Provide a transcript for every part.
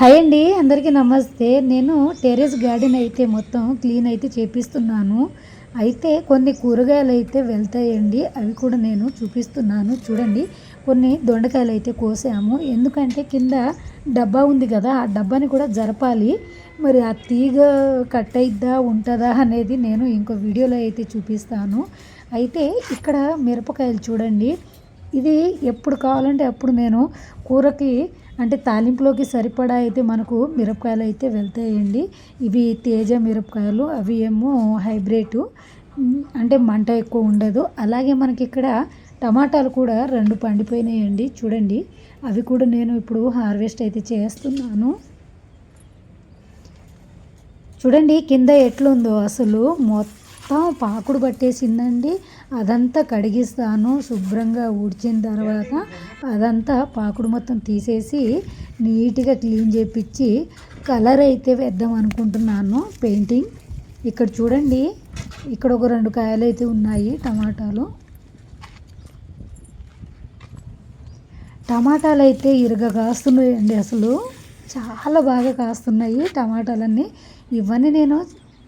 Hi అండి అందరికీ నమస్తే. నేను టెరెస్ గార్డెన్ అయితే మొత్తం క్లీన్ అయితే చేపిస్తున్నాను. అయితే కొన్ని కూరగాయలు అయితే వెళ్తాయండి అవి కూడా నేను చూపిస్తున్నాను. చూడండి కొన్ని దొండకాయలు అయితే కోసాము. ఎందుకంటే కింద డబ్బా ఉంది కదా ఆ డబ్బాని కూడా జరపాలి. మరి ఆ తీగ కట్ అయిద్దా ఉంటుందా అనేది నేను ఇంకో వీడియోలో అయితే చూపిస్తాను. అయితే ఇక్కడ మిరపకాయలు చూడండి. ఇది ఎప్పుడు కావాలంటే అప్పుడు నేను కూరకి అంటే తాలింపులోకి సరిపడా అయితే మనకు మిరపకాయలు అయితే వెళ్తాయండి. ఇవి తేజ మిరపకాయలు అవి ఏమో హైబ్రిడ్. అంటే మంట ఎక్కువ ఉండదు. అలాగే మనకి ఇక్కడ టమాటాలు కూడా రెండు పండిపోయినాయండి. చూడండి అవి కూడా నేను ఇప్పుడు హార్వెస్ట్ అయితే చేస్తున్నాను. చూడండి కింద ఎట్లుందో అసలు మొత్తం మొత్తం పాకుడు పట్టేసిందండి. అదంతా కడిగిస్తాను శుభ్రంగా ఊడ్చిన తర్వాత అదంతా పాకుడు మొత్తం తీసేసి నీట్గా క్లీన్ చేపించి కలర్ అయితే వేద్దాం అనుకుంటున్నాను. పెయింటింగ్ ఇక్కడ చూడండి. ఇక్కడ ఒక రెండు కాయలు అయితే ఉన్నాయి టమాటాలు. టమాటాలు అయితే ఇరగ కాస్తున్నాయండి అసలు. చాలా బాగా కాస్తున్నాయి టమాటాలన్నీ. ఇవన్నీ నేను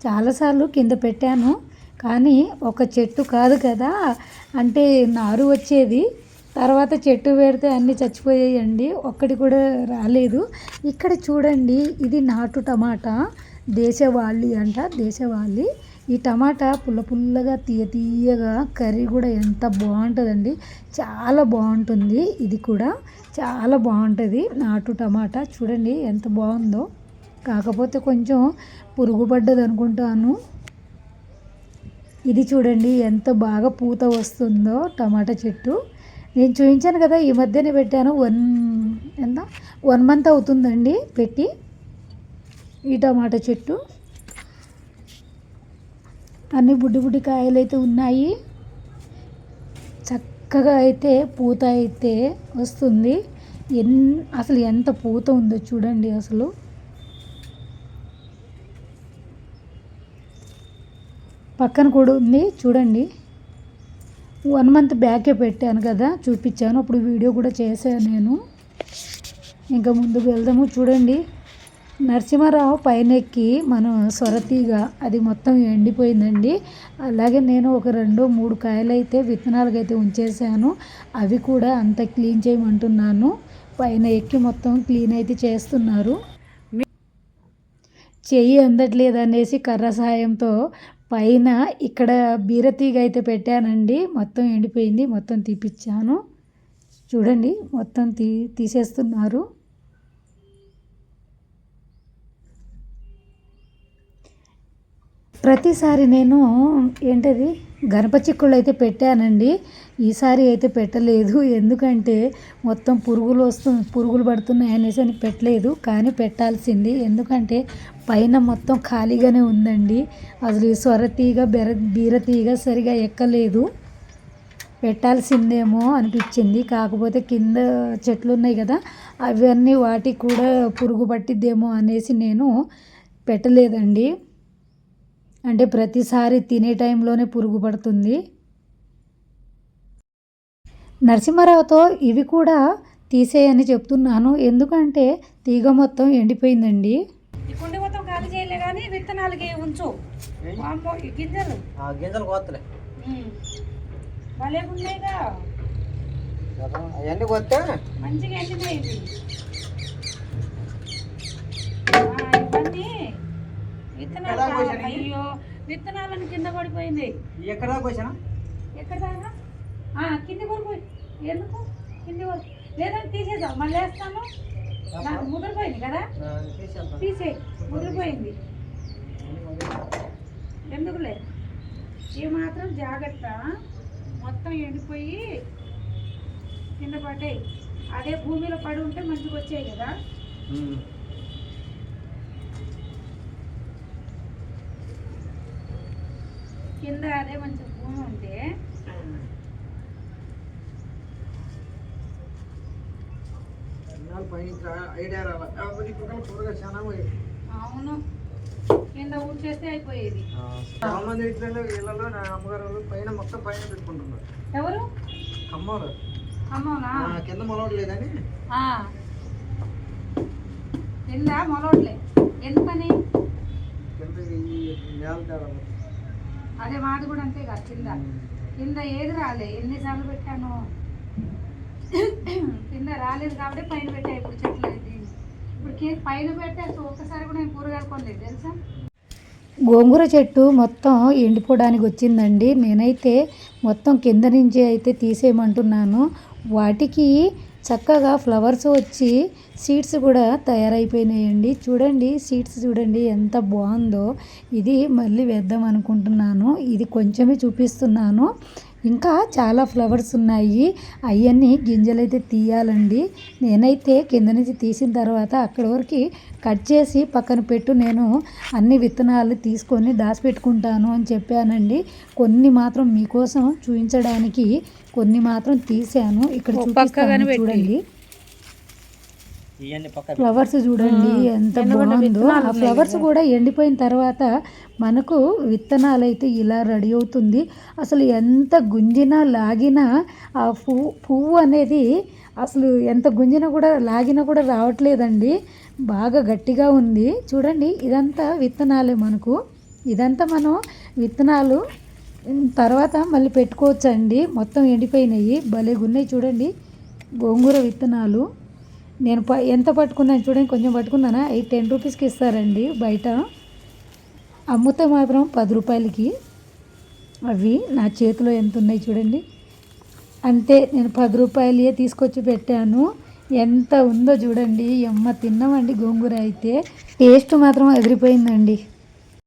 చాలాసార్లు కింద పెట్టాను. కానీ ఒక చెట్టు కాదు కదా. అంటే నారు వచ్చేది. తర్వాత చెట్టు పెడితే అన్నీ చచ్చిపోయాయండి. ఒక్కటి కూడా రాలేదు. ఇక్కడ చూడండి ఇది నాటు టమాటా. దేశవాళి అంట దేశవాళి. ఈ టమాటా పుల్ల పుల్లగా తీయ తీయగా కర్రీ కూడా ఎంత బాగుంటుందండి. చాలా బాగుంటుంది ఇది కూడా. చాలా బాగుంటుంది నాటు టమాటా. చూడండి ఎంత బాగుందో. కాకపోతే కొంచెం పురుగు పడ్డది అనుకుంటాను ఇది చూడండి ఎంత బాగా పూత వస్తుందో టమాటా చెట్టు. నేను చూపించాను కదా ఈ మధ్యనే పెట్టాను. వన్ ఎంత? వన్ మంత్ అవుతుందండి పెట్టి ఈ టమాటా చెట్టు. అన్ని బుడ్డి బుడ్డి కాయలు అయితే ఉన్నాయి. చక్కగా అయితే పూత అయితే వస్తుంది. ఎన్ అసలు ఎంత పూత ఉందో చూడండి అసలు. పక్కన కూడా ఉంది చూడండి. వన్ మంత్ బ్యాకే పెట్టాను కదా చూపించాను. అప్పుడు వీడియో కూడా చేశాను నేను. ఇంకా ముందుకు వెళ్దాము చూడండి. నరసింహారావు పైన ఎక్కి మనం సొరతీగ అది మొత్తం ఎండిపోయిందండి. అలాగే నేను ఒక రెండు మూడు కాయలు అయితే విత్తనాలకు అయితే ఉంచేసాను అవి కూడా అంత క్లీన్ చేయమంటున్నాను. పైన ఎక్కి మొత్తం క్లీన్ అయితే చేస్తున్నారు. చెయ్యి అందట్లేదు అనేసి కర్ర సహాయంతో పైన ఇక్కడ బీరతీగ అయితే పెట్టానండి. మొత్తం ఎండిపోయింది. మొత్తం తీపిచ్చాను. చూడండి. మొత్తం తీ తీసేస్తున్నారు. ప్రతిసారి నేను ఏంటది? గణప చిక్కుళ్ళు అయితే పెట్టానండి. ఈసారి అయితే పెట్టలేదు. ఎందుకంటే మొత్తం పురుగులు వస్తు పురుగులు పడుతున్నాయి అనేసి అని పెట్టలేదు. కానీ పెట్టాల్సింది ఎందుకంటే పైన మొత్తం ఖాళీగానే ఉందండి. అసలు ఈ సొరతీగ బెర బీరతీగ సరిగా ఎక్కలేదు. పెట్టాల్సిందేమో అనిపించింది. కాకపోతే కింద చెట్లు ఉన్నాయి కదా అవన్నీ వాటికి కూడా పురుగు పట్టిద్దేమో అనేసి నేను పెట్టలేదండి. అంటే ప్రతిసారి తినే టైంలోనే పురుగు పడుతుంది. నరసింహారావుతో ఇవి కూడా తీసేయని చెప్తున్నాను. ఎందుకంటే తీగ మొత్తం ఎండిపోయిందండి. ఈ కుండి మొత్తం ఖాళీ చేయలే కానీ విత్తనాలకి ఉంచు. వామ్మో, ఈ గింజలు. ఆ గింజలు కోతలే. ఉమ్. భలే ఉన్నాయిగా. అవన్నీ కొత్తే మంచిగా ఎండినాయి ఇవన్నీ విత్తనాలు? అయ్యో విత్తనాలను కింద పడిపోయింది. ఎక్కడ దాకా ఎక్కడ దాకా కింది పడిపోయి ఎందుకు? కింది లేదంటే తీసేద్దాం. మళ్ళీ వేస్తాను. నాకు ముదిరిపోయింది కదా? తీసే. ముదిరిపోయింది. ఎందుకులే? ఇవి మాత్రం జాగ్రత్త. మొత్తం ఎండిపోయి కింద పడ్డాయి. అదే భూమిలో పడి ఉంటే మంచిగా వచ్చాయి కదా? కింద అదే మంచి భూమి ఉంటే అవును. కింద ఊడ్చేస్తే అయిపోయేది. చాలా మంది ఇట్లలో నా అమ్మగారు పైన మొత్తం పైన పెట్టుకుంటున్నారు. ఎవరు? అమ్మవారు. అమ్మవునా కింద మొలవట్లేదని ఆ. కింద మొలవట్లే. ఎందుకని కింద ఈ నేల తేడా అదే మాది కూడా అంతే కదా కింద. కింద ఏది రాలే. ఎన్నిసార్లు పెట్టాను? కింద రాలేదు కాబట్టి పైన పెట్టా ఇప్పుడు చెట్లు ఇది ఇప్పుడు కేక్ పైన పెట్టే అసలు ఒక్కసారి కూడా నేను కూరగాయలు కొనలేదు. తెలుసా? గోంగూర చెట్టు మొత్తం ఎండిపోవడానికి వచ్చిందండి. నేనైతే మొత్తం కింద నుంచి అయితే తీసేయమంటున్నాను. వాటికి చక్కగా ఫ్లవర్స్ వచ్చి సీడ్స్ కూడా తయారైపోయినాయండి. చూడండి సీడ్స్ చూడండి ఎంత బాగుందో. ఇది మళ్ళీ వేద్దాం అనుకుంటున్నాను. ఇది కొంచెమే చూపిస్తున్నాను. ఇంకా చాలా ఫ్లవర్స్ ఉన్నాయి. అవన్నీ గింజలైతే తీయాలండి. నేనైతే కింద నుంచి తీసిన తర్వాత అక్కడి వరకు కట్ చేసి పక్కన పెట్టు నేను అన్ని విత్తనాలు తీసుకొని దాచిపెట్టుకుంటాను అని చెప్పానండి. కొన్ని మాత్రం మీకోసం చూపించడానికి కొన్ని మాత్రం తీసాను ఇక్కడ చూపిస్తాను చూడండి. ఫ్లవర్స్ చూడండి ఎంత బాగుందో. ఆ ఫ్లవర్స్ కూడా ఎండిపోయిన తర్వాత మనకు విత్తనాలు అయితే ఇలా రెడీ అవుతుంది. అసలు ఎంత గుంజినా లాగినా ఆ పువ్వు పువ్వు అనేది అసలు ఎంత గుంజినా కూడా లాగినా కూడా రావట్లేదండి. బాగా గట్టిగా ఉంది. చూడండి ఇదంతా విత్తనాలే మనకు. ఇదంతా మనం విత్తనాలు తర్వాత మళ్ళీ పెట్టుకోవచ్చండి. మొత్తం ఎండిపోయినాయి. భలేగా ఉన్నాయి చూడండి. గోంగూర విత్తనాలు. నేను ప ఎంత పట్టుకున్నాను చూడండి కొంచెం పట్టుకున్నానా? అవి టెన్ రూపీస్కి ఇస్తారండి బయట. అమ్ముతే మాత్రం పది రూపాయలకి. అవి నా చేతిలో ఎంత ఉన్నాయి చూడండి. అంతే నేను పది రూపాయలే తీసుకొచ్చి పెట్టాను. ఎంత ఉందో చూడండి. ఎమ్మ తిన్నామండి గోంగూర అయితే. టేస్ట్ మాత్రం ఎదిరిపోయిందండి